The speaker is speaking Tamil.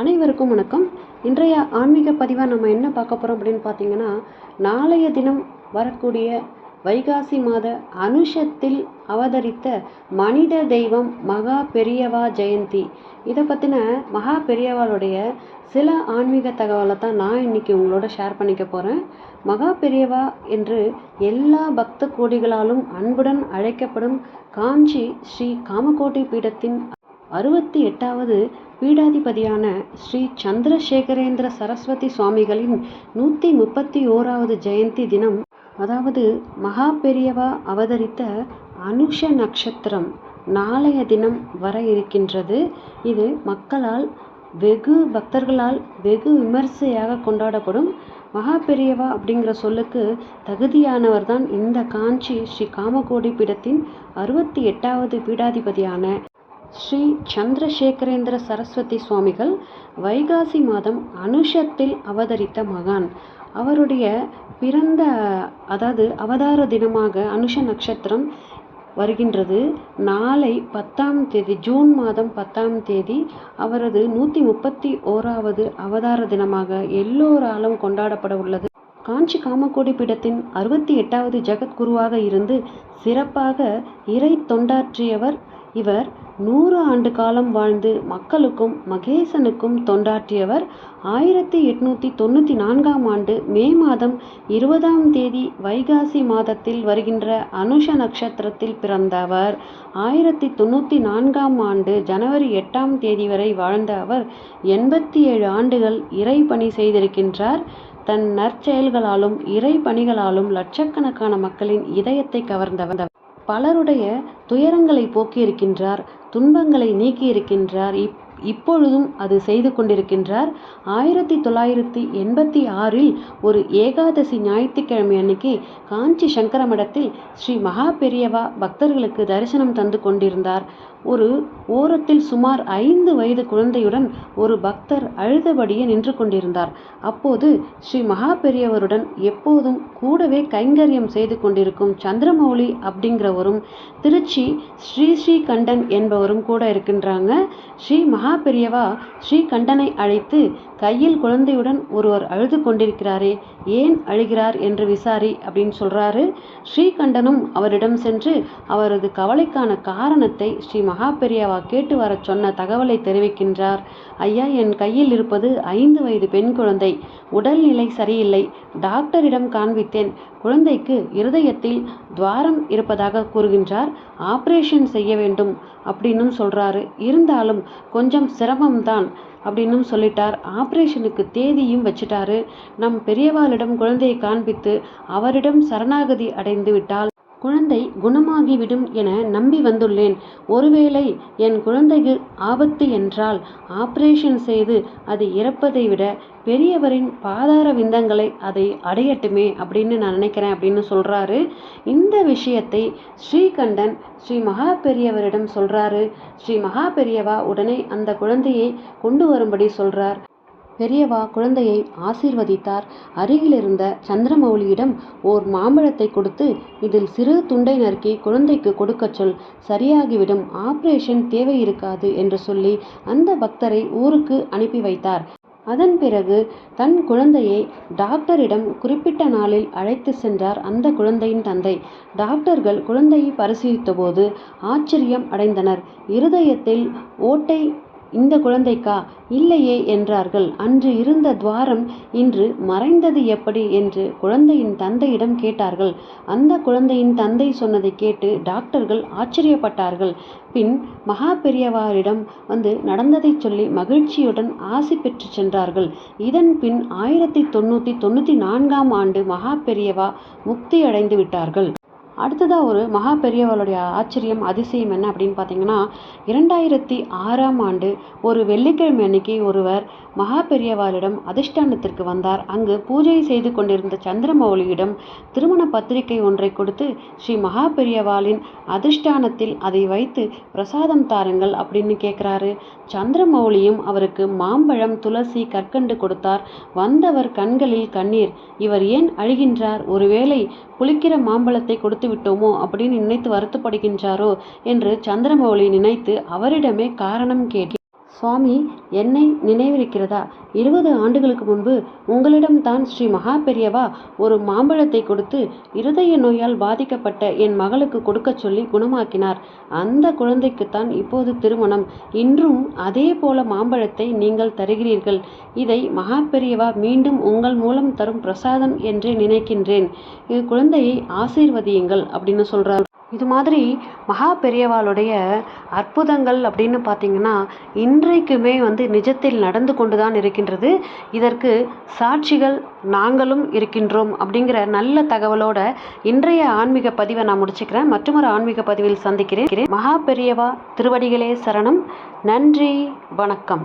அனைவருக்கும் வணக்கம். இன்றைய ஆன்மீக பதிவாக நம்ம என்ன பார்க்க போகிறோம் அப்படின்னு பார்த்தீங்கன்னா நாளைய தினம் வரக்கூடிய வைகாசி மாத அனுஷத்தில் அவதரித்த மனித தெய்வம் மகா பெரியவா ஜெயந்தி. இதை பற்றின மகா பெரியவாளுடைய சில ஆன்மீக தகவலை தான் நான் இன்னைக்கு உங்களோட ஷேர் பண்ணிக்க போகிறேன் மகா பெரியவா என்று எல்லா பக்த கோடிகளாலும் அன்புடன் அழைக்கப்படும் காஞ்சி ஸ்ரீ காமகோட்டி பீடத்தின் அறுபத்தி எட்டாவது பீடாதிபதியான ஸ்ரீ சந்திரசேகரேந்திர சரஸ்வதி சுவாமிகளின் நூற்றி முப்பத்தி ஓராவது ஜெயந்தி தினம் அதாவது மகா பெரியவா அவதரித்த அனுஷ நட்சத்திரம் நாளைய தினம் வர இருக்கின்றது. இது மக்களால் வெகு பக்தர்களால் வெகு விமர்சையாக கொண்டாடப்படும் மகா பெரியவா அப்படிங்கிற சொல்லுக்கு தகுதியானவர் தான் இந்த காஞ்சி ஸ்ரீ காமகோடி பீடத்தின் அறுபத்தி எட்டாவது பீடாதிபதியான ஸ்ரீ சந்திரசேகரேந்திர சரஸ்வதி சுவாமிகள் வைகாசி மாதம் அனுஷத்தில் அவதரித்த மகான். அவருடைய பிறந்த அதாவது அவதார தினமாக அனுஷ நட்சத்திரம் வருகின்றது. நாளை பத்தாம் தேதி ஜூன் மாதம் பத்தாம் தேதி அவரது நூற்றி முப்பத்தி ஓராவது அவதார தினமாக எல்லோராலும் கொண்டாடப்பட உள்ளது. காஞ்சி காமக்கோடி பீடத்தின் அறுபத்தி எட்டாவது ஜெகத்குருவாக இருந்து சிறப்பாக இறை தொண்டாற்றியவர் இவர். நூறு ஆண்டு காலம் வாழ்ந்து மக்களுக்கும் மகேசனுக்கும் தொண்டாற்றியவர் ஆயிரத்தி எட்நூற்றி தொண்ணூற்றி நான்காம் ஆண்டு மே மாதம் இருபதாம் தேதி வைகாசி மாதத்தில் வருகின்ற அனுஷ நட்சத்திரத்தில் பிறந்தவர். ஆயிரத்தி தொண்ணூற்றி நான்காம் ஆண்டு ஜனவரி எட்டாம் தேதி வரை வாழ்ந்த அவர் எண்பத்தி ஏழு ஆண்டுகள் இறை பணி செய்திருக்கின்றார். தன் நற்செயல்களாலும் இறை பணிகளாலும் லட்சக்கணக்கான மக்களின் இதயத்தை கவர்ந்தவர். பலருடைய துயரங்களை போக்கியிருக்கின்றார். துன்பங்களை நீக்கியிருக்கின்றார். இப் இப்பொழுதும் அது செய்து கொண்டிருக்கின்றார். ஆயிரத்தி தொள்ளாயிரத்தி எண்பத்தி ஆறில் ஒரு ஏகாதசி ஞாயிற்றுக்கிழமை அன்னைக்கு காஞ்சி சங்கர மடத்தில் ஸ்ரீ மகா பெரியவா பக்தர்களுக்கு தரிசனம் தந்து கொண்டிருந்தார். ஒரு ஓரத்தில் சுமார் ஐந்து வயது குழந்தையுடன் ஒரு பக்தர் அழுதபடியே நின்று கொண்டிருந்தார். அப்போது ஸ்ரீ மகா பெரியவருடன் எப்போதும் கூடவே கைங்கரியம் செய்து கொண்டிருக்கும் சந்திரமௌலி அப்படிங்கிறவரும் திருச்சி ஸ்ரீ ஸ்ரீ கண்டன் என்பவரும் கூட இருக்கின்றாங்க. ஸ்ரீ மகா பெரியவா ஸ்ரீ கண்டனை அழைத்து கையில் குழந்தையுடன் ஒருவர் அழுது கொண்டிருக்கிறாரே ஏன் அழுகிறார் என்று விசாரி அப்படின்னு சொல்றாரு. ஸ்ரீகண்டனும் அவரிடம் சென்று அவரது கவலைக்கான காரணத்தை ஸ்ரீ மகாபெரியாவா கேட்டு வர சொன்ன தகவலை தெரிவிக்கின்றார். ஐயா என் கையில் இருப்பது ஐந்து வயது பெண் குழந்தை. உடல்நிலை சரியில்லை. டாக்டரிடம் காண்பித்தேன். குழந்தைக்கு இருதயத்தில் துவாரம் இருப்பதாக கூறுகின்றார். ஆபரேஷன் செய்ய வேண்டும் அப்படின்னும் சொல்றாரு. இருந்தாலும் கொஞ்சம் சிரமம்தான். அப்படின்னும் சொல்லிட்டார். ஆப்ரேஷனுக்கு தேதியும் வச்சிட்டாரு. நம் பெரியவாளிடம் குழந்தையை காண்பித்து அவரிடம் சரணாகதி அடைந்து விட்டால் குழந்தை குணமாகிவிடும் என நம்பி வந்துள்ளேன். ஒருவேளை என் குழந்தைக்கு ஆபத்து என்றால் ஆபரேஷன் செய்து அது இறப்பதை விட பெரியவரின் பாதார விந்தங்களை அதை அடையட்டுமே அப்படின்னு நான் நினைக்கிறேன் அப்படின்னு சொல்கிறாரு இந்த விஷயத்தை ஸ்ரீகண்டன் ஸ்ரீ மகா பெரியவரிடம் சொல்கிறாரு ஸ்ரீ மகா பெரியவா உடனே அந்த குழந்தையை கொண்டு வரும்படி சொல்கிறார் பெரியவா குழந்தையை ஆசீர்வதித்தார். அருகிலிருந்த சந்திரமௌலியிடம் ஓர் மாம்பழத்தை கொடுத்து இதில் சிறு துண்டை நறுக்கி குழந்தைக்கு கொடுக்கச் சொல். சரியாகிவிடும். ஆபரேஷன் தேவை இருக்காது என்று சொல்லி அந்த பக்தரை ஊருக்கு அனுப்பி வைத்தார். அதன் பிறகு தன் குழந்தையை டாக்டரிடம் குறிப்பிட்ட நாளில் அழைத்து சென்றார் அந்த குழந்தையின் தந்தை. டாக்டர்கள் குழந்தையை பரிசீலித்தபோது ஆச்சரியம் அடைந்தனர். இருதயத்தில் ஓட்டை இந்த குழந்தைக்கா? இல்லையே என்றார்கள். அன்று இருந்த துவாரம் இன்று மறைந்தது எப்படி? என்று குழந்தையின் தந்தையிடம் கேட்டார்கள். அந்த குழந்தையின் தந்தை சொன்னதை கேட்டு டாக்டர்கள் ஆச்சரியப்பட்டார்கள். பின் மகா பெரியவாரிடம் வந்து நடந்ததை சொல்லி மகிழ்ச்சியுடன் ஆசி பெற்று சென்றார்கள். இதன் பின் ஆயிரத்தி தொண்ணூற்றி தொண்ணூற்றி நான்காம் ஆண்டு மகா பெரியவா முக்தி அடைந்து விட்டார்கள். அடுத்ததாக ஒரு மகா பெரியவளுடைய ஆச்சரியம் அதிசயம் என்ன அப்படின்னு பார்த்தீங்கன்னா இரண்டாயிரத்தி ஆறாம் ஆண்டு ஒரு வெள்ளிக்கிழமை அன்னைக்கு ஒருவர் மகா பெரியவாளிடம் அதிஷ்டானத்திற்கு வந்தார். அங்கு பூஜை செய்து கொண்டிருந்த சந்திரமௌலியிடம் திருமண பத்திரிகை ஒன்றை கொடுத்து ஸ்ரீ மகா பெரியவாளின் அதிஷ்டானத்தில் அதை வைத்து பிரசாதம் தாருங்கள் அப்படின்னு கேட்குறாரு. சந்திரமௌலியும் அவருக்கு மாம்பழம் துளசி கற்கண்டு கொடுத்தார். வந்தவர் கண்களில் கண்ணீர். இவர் ஏன் அழுகின்றார்? ஒருவேளை புளிக்கிற மாம்பழத்தை கொடுத்து விட்டோமோ அப்படின்னு நினைத்து வருத்தப்படுகின்றாரோ? என்று சந்திரமௌலி நினைத்து அவரிடமே காரணம் கேட்டு சுவாமி என்னை நினைவிருக்கிறதா? இருபது ஆண்டுகளுக்கு முன்பு உங்களிடம்தான் ஸ்ரீ மகா பெரியவா ஒரு மாம்பழத்தை கொடுத்து இருதய நோயால் பாதிக்கப்பட்ட என் மகளுக்கு கொடுக்கச் சொல்லி குணமாக்கினார். அந்த குழந்தைக்குத்தான் இப்போது திருமணம். இன்றும் அதே போல மாம்பழத்தை நீங்கள் தருகிறீர்கள். இதை மகா பெரியவா மீண்டும் உங்கள் மூலம் தரும் பிரசாதம் என்று நினைக்கின்றேன். இது குழந்தையை ஆசீர்வதியுங்கள் அப்படின்னு சொல்றார். இது மாதிரி மகா பெரியவாளுடைய அற்புதங்கள் அப்படின்னு பார்த்தீங்கன்னா இன்றைக்குமே வந்து நிஜத்தில் நடந்து கொண்டு தான் இருக்கின்றது. இதற்கு சாட்சிகள் நாங்களும் இருக்கின்றோம் அப்படிங்கிற நல்ல தகவலோட இன்றைய ஆன்மீக பதிவை நான் முடிச்சுக்கிறேன். மற்றொரு ஆன்மீக பதிவில் சந்திக்கிறேன். மகா பெரியவா திருவடிகளே சரணம். நன்றி வணக்கம்.